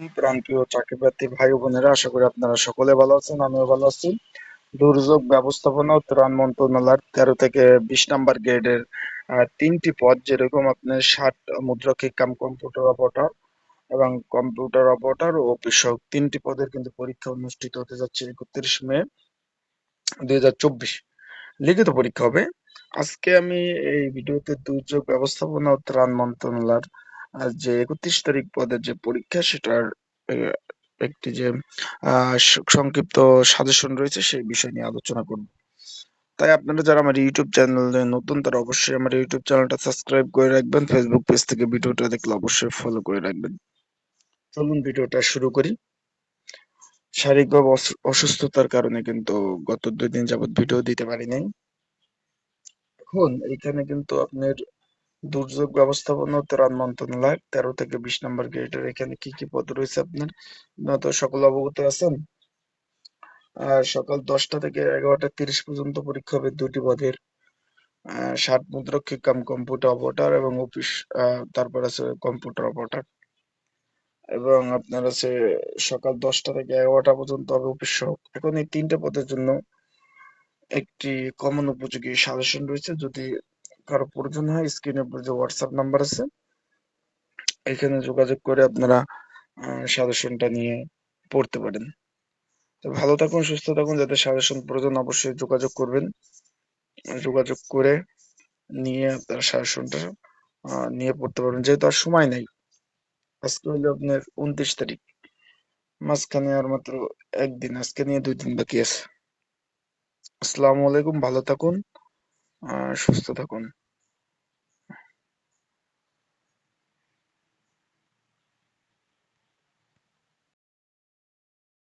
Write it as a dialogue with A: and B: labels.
A: প্রান্তীয় চাকরিপ্রার্থী ভাই বোনেরা, আশা করি আপনারা সকলে ভালো আছেন, আমিও ভালো আছি। দুর্যোগ ব্যবস্থাপনা ও ত্রাণ মন্ত্রণালয়ের তেরো থেকে বিশ নাম্বার গ্রেডের তিনটি পদ যেরকম আপনার ষাট মুদ্রাক্ষিক কাম কম্পিউটার অপারেটর এবং কম্পিউটার অপারেটর ও অফিস তিনটি পদের কিন্তু পরীক্ষা অনুষ্ঠিত হতে যাচ্ছে একত্রিশ মে দুই হাজার চব্বিশ। লিখিত পরীক্ষা হবে। আজকে আমি এই ভিডিওতে দুর্যোগ ব্যবস্থাপনা ও ত্রাণ মন্ত্রণালয়ের যে একত্রিশ তারিখ পদের যে পরীক্ষা সেটার একটি যে সংক্ষিপ্ত সাজেশন রয়েছে সেই বিষয় নিয়ে আলোচনা করব। তাই আপনারা যারা আমার ইউটিউব চ্যানেলে নতুন, তারা অবশ্যই আমার ইউটিউব চ্যানেলটা সাবস্ক্রাইব করে রাখবেন। ফেসবুক পেজ থেকে ভিডিওটা দেখলে অবশ্যই ফলো করে রাখবেন। চলুন ভিডিওটা শুরু করি। শারীরিকভাবে অসুস্থতার কারণে কিন্তু গত দুই দিন যাবত ভিডিও দিতে পারি নাই। এখন এখানে কিন্তু আপনার দুর্যোগ ব্যবস্থাপনা ত্রাণ মন্ত্রণালয়, তেরো থেকে বিশ নম্বর গ্রেডের। এখানে কি কি পদ রয়েছে আপনার? তো সকল অবগত আছেন? আর সকাল দশটা থেকে এগারোটা তিরিশ পর্যন্ত পরীক্ষা হবে দুটি পদের। ষাট মুদ্রক্ষিক কাম কম্পিউটার অপারেটর এবং অফিস তারপর আছে কম্পিউটার অপারেটর। এবং আপনার আছে সকাল দশটা থেকে এগারোটা পর্যন্ত হবে অফিস সহক এখন এই তিনটে পদের জন্য একটি কমন উপযোগী সাজেশন রয়েছে। যদি কারও প্রয়োজন হয়, স্ক্রিনের উপর যে হোয়াটসঅ্যাপ নাম্বার আছে, এখানে যোগাযোগ করে আপনারা সাজেশনটা নিয়ে পড়তে পারেন। তো ভালো থাকুন, সুস্থ থাকুন যাদের সাজেশন প্রয়োজন অবশ্যই যোগাযোগ করবেন। যোগাযোগ করে নিয়ে আপনার সাজেশনটা নিয়ে পড়তে পারবেন। যেহেতু আর সময় নেই, আজকে হলো আপনার উনত্রিশ তারিখ। মাঝখানে আর মাত্র একদিন, আজকে নিয়ে দুই দিন বাকি আছে। আসসালামু আলাইকুম, ভালো থাকুন। সুস্থ থাকুন